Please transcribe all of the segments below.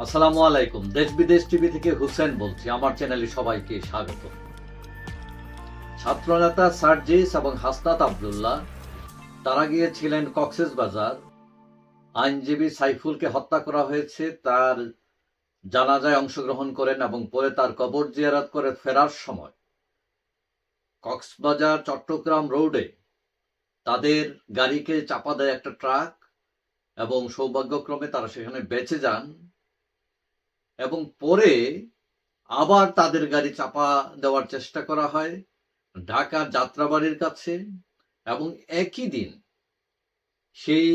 আসসালামু আলাইকুম। দেশ বিদেশ টিভি থেকে হুসেন বলছি। আমার চ্যানেলে সবাইকে স্বাগত। ছাত্রনেতা সার্জিস এবং হাসনাত আবদুল্লাহ, তারা গিয়েছিলেন কক্সেস বাজার। আইনজীবী সাইফুলকে হত্যা করা হয়েছে। তার জানাজায় অংশগ্রহণ করেন এবং পরে তার কবর জিয়ারাত করে ফেরার সময়। কক্সবাজার, চট্টগ্রাম রোডে তাদের গাড়িকে চাপা দেয় একটা ট্রাক এবং সৌভাগ্যক্রমে তারা সেখানে বেঁচে যান। এবং পরে আবার তাদের গাড়ি চাপা দেওয়ার চেষ্টা করা হয় ঢাকার যাত্রাবাড়ির কাছে। এবং একই দিন সেই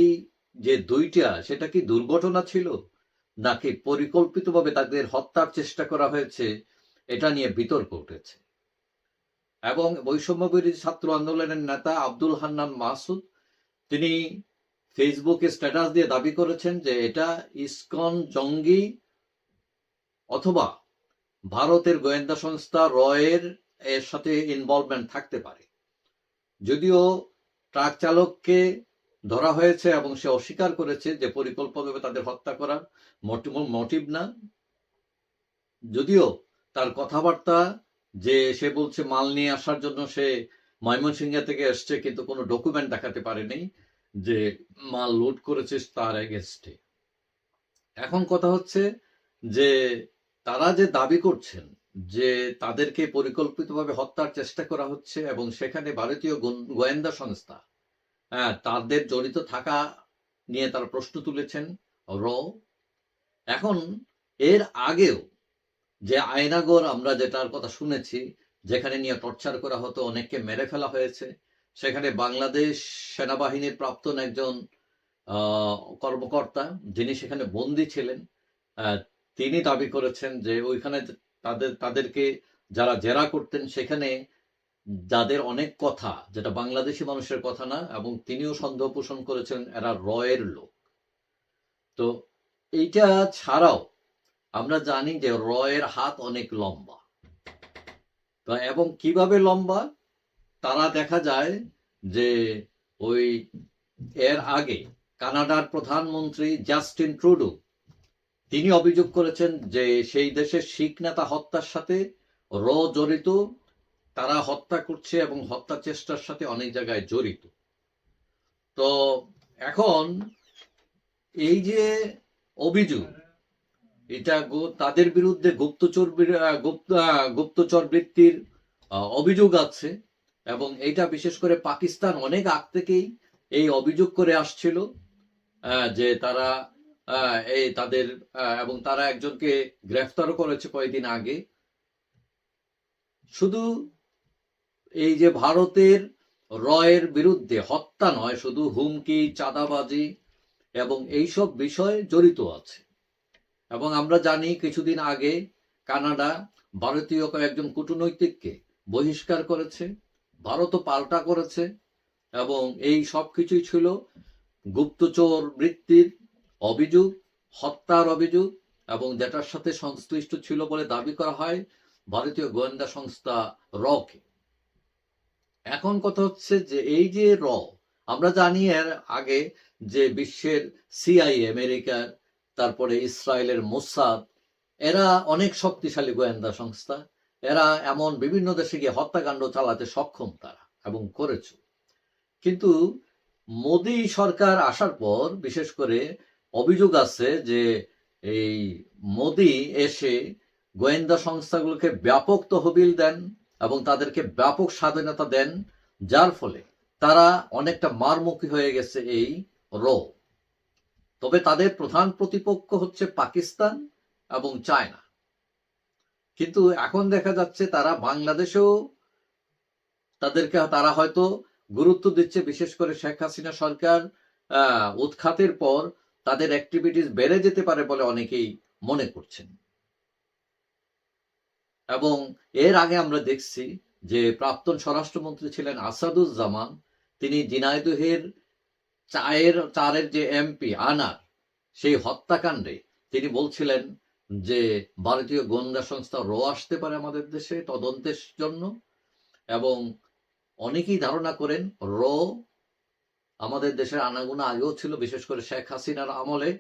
যে দুইটা, সেটা কি দুর্ঘটনা ছিল নাকি পরিকল্পিতভাবে তাদের হত্যার চেষ্টা করা হয়েছে, এটা নিয়ে বিতর্ক উঠেছে। এবং বৈষম্য বিরোধী ছাত্র আন্দোলনের নেতা আব্দুল হান্নান মাসুদ, তিনি ফেসবুকে স্ট্যাটাস দিয়ে দাবি করেছেন যে এটা ইসকন জঙ্গি অথবা ভারতের গোয়েন্দা সংস্থা রয়ের এর সাথে ইনভলভমেন্ট থাকতে পারে। যদিও ট্রাক চালককে ধরা হয়েছে এবং সে অস্বীকার করেছে যে পরিকল্পনাভাবে তাদের হত্যা করার মোটিভ না। যদিও তার কথাবার্তা যে সে বলছে মাল নিয়ে আসার জন্য সে ময়মনসিংহ থেকে এসছে কিন্তু কোনো ডকুমেন্ট দেখাতে পারেনি যে মাল লুট করেছে তার এগেনস্টে এখন কথা হচ্ছে যে তারা যে দাবি করছেন যে তাদেরকে পরিকল্পিতভাবে হত্যার চেষ্টা করা হচ্ছে এবং সেখানে ভারতীয় গোয়েন্দা সংস্থা হ্যাঁ, তাদের জড়িত থাকা নিয়ে তারা প্রশ্ন তুলেছেন র। এখন এর আগেও যে আয়নাগর আমরা যেটার কথা শুনেছি যেখানে নিয়ে টর্চার করা হতো অনেককে মেরে ফেলা হয়েছে সেখানে বাংলাদেশ সেনাবাহিনীর প্রাক্তন একজন কর্মকর্তা যিনি সেখানে বন্দী ছিলেন তিনি দাবি করেছেন যে ওইখানে তাদের, তাদেরকে যারা জেরা করতেন সেখানে যাদের অনেক কথা, যেটা বাংলাদেশি মানুষের কথা না, এবং তিনিও সন্দেহ পোষণ করেছেন, এরা রয়ের লোক। তো এইটা ছাড়াও আমরা জানি যে রয়ের হাত অনেক লম্বা। তো এবং কীভাবে লম্বা? তারা দেখা যায় যে ওই এর আগে কানাডার প্রধানমন্ত্রী জাস্টিন ট্রুডো তিনি অভিযোগ করেছেন যে সেই দেশের শিখ নেতা হত্যার সাথে র জড়িত তারা হত্যা করছে এবং হত্যা চেষ্টার সাথে অনেক জায়গায় জড়িত। তো এখন এই যে অভিযোগ, এটা তাদের বিরুদ্ধে গুপ্তচর গুপ্ত গুপ্তচর বৃত্তির অভিযোগ আছে এবং এটা বিশেষ করে পাকিস্তান অনেক আগ থেকেই এই অভিযোগ করে আসছিল যে তারা এই তাদের এবং তারা একজনকে গ্রেফতারও করেছে কয়েকদিন আগে। শুধু এই যে ভারতের রয়ের বিরুদ্ধে হত্যা নয়, শুধু হুমকি, চাঁদাবাজি এবং এইসব বিষয়ে জড়িত আছে। এবং আমরা জানি কিছুদিন আগে কানাডা ভারতীয় কয়েকজন কূটনৈতিককে বহিষ্কার করেছে, ভারতও পাল্টা করেছে, এবং এই সব কিছুই ছিল গুপ্তচর বৃত্তির অভিযোগ, হত্যার অভিযোগ এবং যেটার সাথে সংশ্লিষ্ট ছিল বলে দাবি করা হয় ভারতীয় গোয়েন্দা সংস্থা রকে। এখন কথা হচ্ছে যে এই যে র, আমরা জানি এর আগে যে বিশ্বের সিআই আমেরিকার তারপরে ইসরায়েলের মোসাদ, এরা অনেক শক্তিশালী গোয়েন্দা সংস্থা। এরা এমন বিভিন্ন দেশে গিয়ে হত্যাকাণ্ড চালাতে সক্ষম তারা এবং করেছে। কিন্তু মোদী সরকার আসার পর, বিশেষ করে অভিযোগ আছে যে এই মোদী এসে গোয়েন্দা সংস্থাগুলোকে ব্যাপক তহবিল দেন এবং তাদেরকে ব্যাপক স্বাধীনতা দেন, যার ফলে তারা অনেকটা মারমুখী হয়ে গেছে এই র। তবে তাদের প্রধান প্রতিপক্ষ হচ্ছে পাকিস্তান এবং চায়না। কিন্তু এখন দেখা যাচ্ছে তারা বাংলাদেশেও তাদেরকে তারা হয়তো গুরুত্ব দিচ্ছে, বিশেষ করে শেখ হাসিনা সরকার উৎখাতের পর তাদের অ্যাক্টিভিটিস বেড়ে যেতে পারে বলে অনেকেই মনে করছেন। এবং এর আগে আমরা দেখছি যে প্রাক্তন স্বরাষ্ট্রমন্ত্রী ছিলেন আসাদুজ্জামান, তিনি জিনাইদহের চায়ের, চারের যে এমপি আনার সেই হত্যাকাণ্ডে তিনি বলছিলেন যে ভারতীয় গোয়েন্দা সংস্থা র আসতে পারে আমাদের দেশে তদন্তের জন্য এবং অনেকেই ধারণা করেন র আমাদের দেশের আনাগুনা আগেও ছিল, বিশেষ করে শেখ হাসিনার আমলে,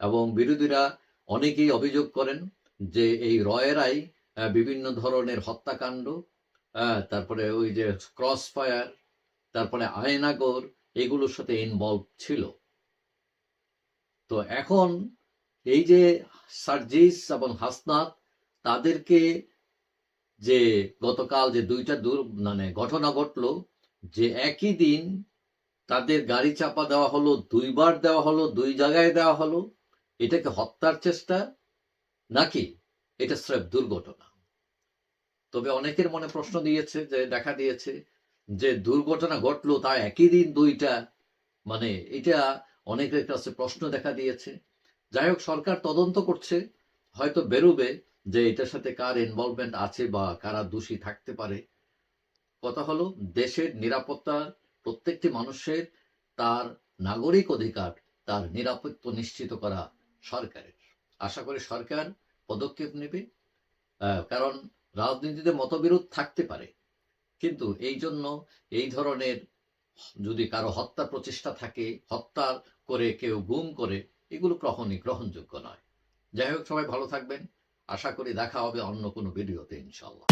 এবং বিরোধীরা অনেকেই অভিযোগ করেন যে এই রয়েরাই বিভিন্ন ধরনের হত্যাকাণ্ড তারপরে ওই যে ক্রস ফায়ার তারপরে আয়নাগর, এগুলোর সাথে ইনভলভ ছিল। তো এখন এই যে সার্জিস এবং হাসনাত, তাদেরকে যে গতকাল যে দুইটা দূর মানে ঘটনা ঘটলো, যে একই দিন তাদের গাড়ি চাপা দেওয়া হলো, দুইবার দেওয়া হলো, দুই জায়গায় দেওয়া হলো। এটাকে হত্যার চেষ্টা নাকি এটা স্রেফ দুর্ঘটনা? তবে অনেকের মনে প্রশ্ন দিয়েছে, যে দেখা দিয়েছে যে দুর্ঘটনা ঘটলো তা একই দিন দুইটা। মানে এটা অনেকের কাছে প্রশ্ন দেখা দিয়েছে। যাই হোক, সরকার তদন্ত করছে, হয়তো বেরোবে যে এটার সাথে কার ইনভলভমেন্ট আছে বা কারা দোষী থাকতে পারে। কথা হলো, দেশের নিরাপত্তা প্রত্যেকটি মানুষের তার নাগরিক অধিকার, তার নিরাপত্তা নিশ্চিত করা সরকারের। আশা করি সরকার পদক্ষেপ নেবে কারণ রাজনীতিতে মতবিরোধ থাকতে পারে। কিন্তু এই জন্য এই ধরনের যদি কারও হত্যা প্রচেষ্টা থাকে, হত্যা করে কেউ গুম করে, এগুলো কখনই গ্রহণযোগ্য নয়। যাই হোক, সবাই ভালো থাকবেন। আশা করি দেখা হবে অন্য কোনো ভিডিওতে ইনশাল্লাহ